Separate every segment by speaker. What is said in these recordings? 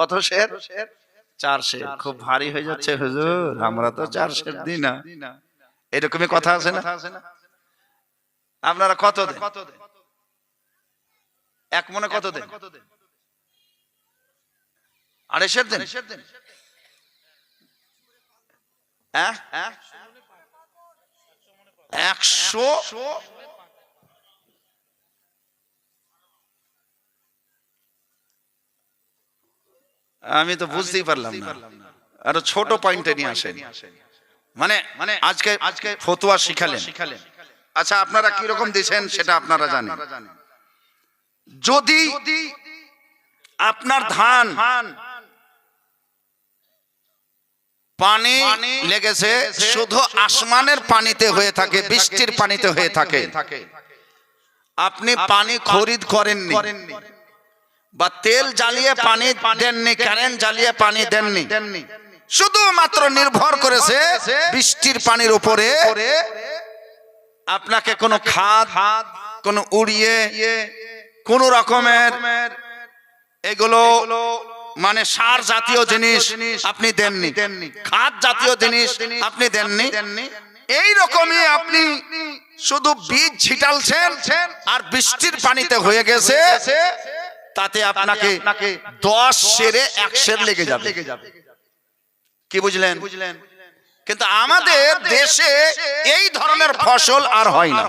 Speaker 1: কত শের? চার শের। খুব ভারী হয়ে যাচ্ছে হুজুর। আমরা তো চার শের দিই না। এরকমই কথা আছে না? আপনারা কত দেন? এক মনে কত দেন? আড়াইশের দেন? হ্যাঁ? একশো? আমি তো বুঝতেই পারলাম না। আরও ছোট পয়েন্টে নিয়ে আসেন। মানে মানে আজকে আজকে ফতুয়া শিখালেন। শিখালেন আচ্ছা আপনারা কি রকম দিছেন সেটা আপনারা জানেন। যদি আপনার ধান পানি লেগেছে, শুধু আসমানের পানিতে হয়ে থাকে, বৃষ্টির পানিতে হয়ে থাকে। আপনি পানি খরিদ করেননি। বা তেল জ্বালিয়ে পানি দেননি কারেন্ট জ্বালিয়ে পানি দেননি। শুধুমাত্র নির্ভর করেছে বৃষ্টির পানির উপরে। আপনাকে কোনো খাদ হাত কোনো উড়িয়ে কোন রকমের এগুলো মানে সার জাতীয় জিনিস আপনি দেননি। খাদ জাতীয় জিনিস আপনি দেননি। এই রকমই আপনি শুধু বীজ ছিটালছেন আর বৃষ্টির পানিতে হয়ে গেছে। তাতে আপনাকে দশ সেরে এক সের লেগে যাবে। কি বুঝলেন? বুঝলেন? কিন্তু আমাদের দেশে এই ধরনের ফসল আর হয় না।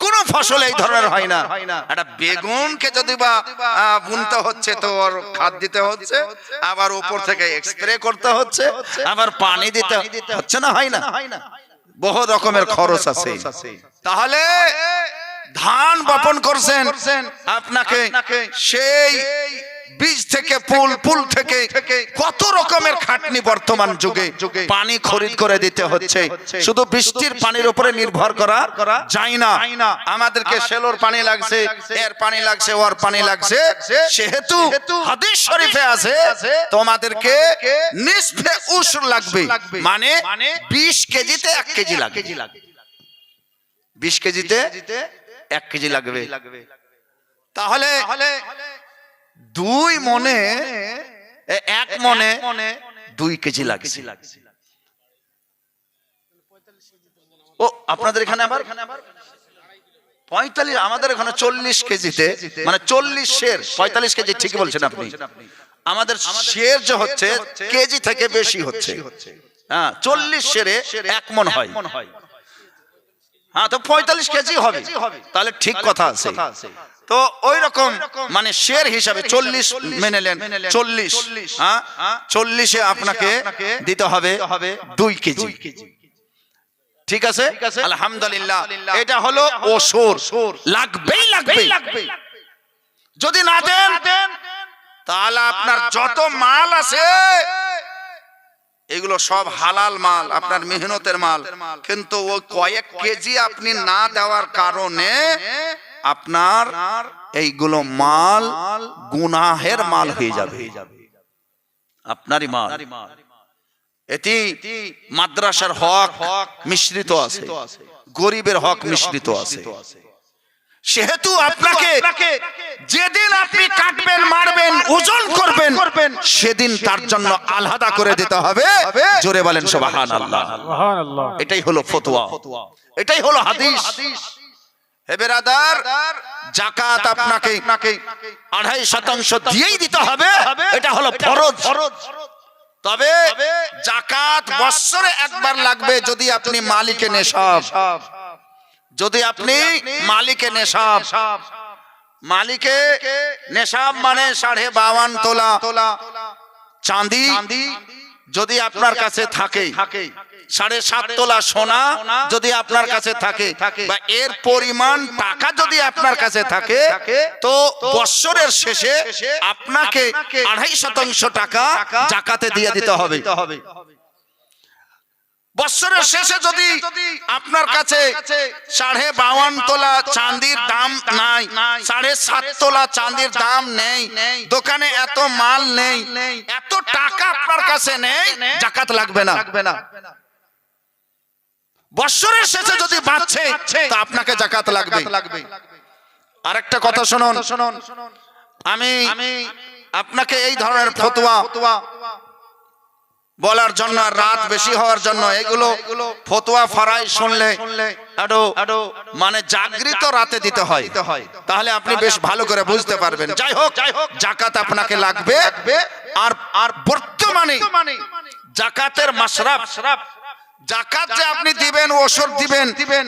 Speaker 1: কোন ফসল এই ধরনের হয় না। একটা বেগুনকে যদি বা বুনতে হচ্ছে তো ওর খাদ দিতে হচ্ছে আবার উপর থেকে স্প্রে করতে হচ্ছে আবার পানি দিতে হচ্ছে না হয় না। বহু রকমের খরচ আছে। তাহলে ধান বপন করছেন আপনাকে সেই বীজ থেকে ফুল ফুল থেকে কত রকমের খাটনি বর্তমান যুগে পানি খরিদ করে দিতে হচ্ছে। শুধু বৃষ্টির পানির উপরে নির্ভর করা যায় না। আমাদেরকে সেলোর পানি লাগছে এর পানি লাগছে ওর পানি লাগছে সেহেতু হাদিস শরীফে আছে তোমাদেরকে নিসফে উসর লাগবে। মানে বিশ কেজিতে এক কেজি লাগবে বিশ কেজিতে এক কেজি লাগবে। তাহলে দুই মনে এক মনে দুই কেজি লাগছে। ও আপনাদের এখানে আবার পঁয়তাল্লিশ আমাদের এখানে চল্লিশ কেজিতে মানে চল্লিশ শের পঁয়তাল্লিশ কেজি ঠিকই বলছেন আপনি। আমাদের শের যে হচ্ছে কেজি থেকে বেশি হচ্ছে। হ্যাঁ চল্লিশ শেরে এক মন হয়। হ্যাঁ তো পঁয়তাল্লিশ কেজি হবে। তাহলে ঠিক কথা আছে। তো ওই রকম মানে শের হিসাবে চল্লিশ মেনে নেন চল্লিশ। হ্যাঁ চল্লিশে আপনাকে দিতে হবে দুই কেজি। ঠিক আছে? আলহামদুলিল্লাহ। এটা হলো ও সোর ওসর লাগবেই লাগবে যদি না দেন তাহলে আপনার যত মাল আছে এগুলো সব হালাল মাল, আপনার মেহনতের মাল। কিন্তু ওই কয়েক কেজি আপনি না দেওয়ার কারণে আপনার এইগুলো মাল গুনাহের মাল হয়ে যাবে। আপনারই মাল। এটি মাদ্রাসার হক মিশ্রিত আছে, গরিবের হক মিশ্রিত আছে। সেহেতু আপনাকে যেদিন আপনি কাটবেন মারবেন ওজন করবেন সেদিন তার জন্য আলাদা করে দিতে হবে। জোরে বলেন সুবহান আল্লাহ এটাই হলো ফতোয়া। এটাই হলো হাদিস। হে বেরাদার জাকাত আপনাকে আড়াই শতাংশ দিয়েই দিতে হবে। এটা হলো ফরজ। তবে জাকাত বৎসরে একবার লাগবে যদি আপনি মালিকে নেশাব। যদি আপনি মালিকে নেশাব। মালিকে নেশাব মানে সাড়ে বাওয়ান তোলা। তোলা। চাঁদি যদি আপনার কাছে থাকে। সাড়ে সাত তোলা সোনা যদি আপনার কাছে থাকে। বা এর পরিমাণ টাকা যদি আপনার কাছে থাকে তো বৎসরের শেষে আপনাকে আড়াই শতাংশ টাকা জাকাতে দিয়ে দিতে হবে। বৎসরের শেষে যদি আপনার কাছে সাড়ে বাওয়ান তোলা চাঁদির দাম নাই সাড়ে সাত তোলা চাঁদির দাম নেই দোকানে এত মাল নেই এত টাকা আপনার কাছে নেই জাকাত লাগবে না। বৎসরের শেষে যদি বাঁচছে তা আপনাকে জাকাত লাগবে। আরেকটা কথা শুনুন। আমি আপনাকে এই ধরনের ফতোয়া বলার জন্য আর রাত বেশি হওয়ার জন্য এগুলো ফতোয়া ফারাই শুনলে মানে জাগৃত রাতে দিতে হয়। তাহলে আপনি বেশ ভালো করে বুঝতে পারবেন। যাই হোক যাই হোক জাকাত আপনাকে লাগবে। আর আর বর্তমানে জাকাতের মাসরাফ জাকাত যে আপনি দিবেন ওষুধ দিবেন দিবেন।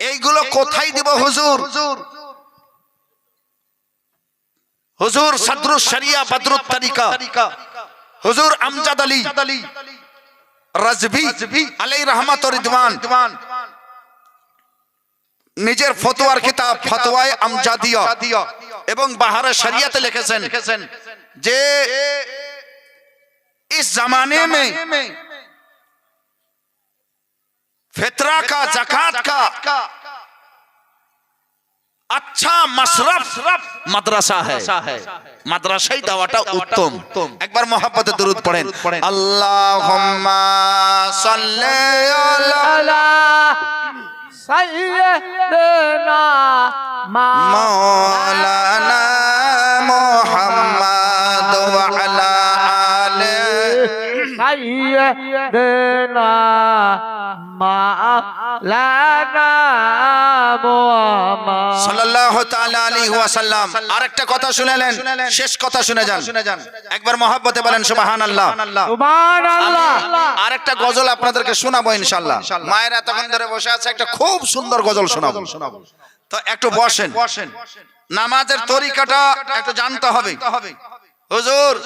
Speaker 1: এইগুলো কোথায় দিব হুজুর? হুজুর? হুজুর সদরু শরিয়া বদরুত তরিকা। হুজুর আমজাদ আলী রাজবি আলাই রহমত রিদওয়ান নিজের ফতোয়ার কিতাব ফতোয়ায়ে আমজাদিয়া এবং বাহারে শরিয়াতে লিখেছেন যে इस जमाने में फितरा का जकात का মাসরাফ মাদ্রাসা হ্যাঁ। মাদ্রাসায় দেওয়াটা উত্তম। একবার মহাপতে দূর পড়েন। আল্লাহ দেনা মা শোনাবো ইনশাল্লাহ ধরে বসে আছে একটা খুব সুন্দর গজল শোনাবো। শোনাবো। তো একটু বসেন। বসেন। নামাজের তরিকাটা একটু জানতে হবে। হুজুর।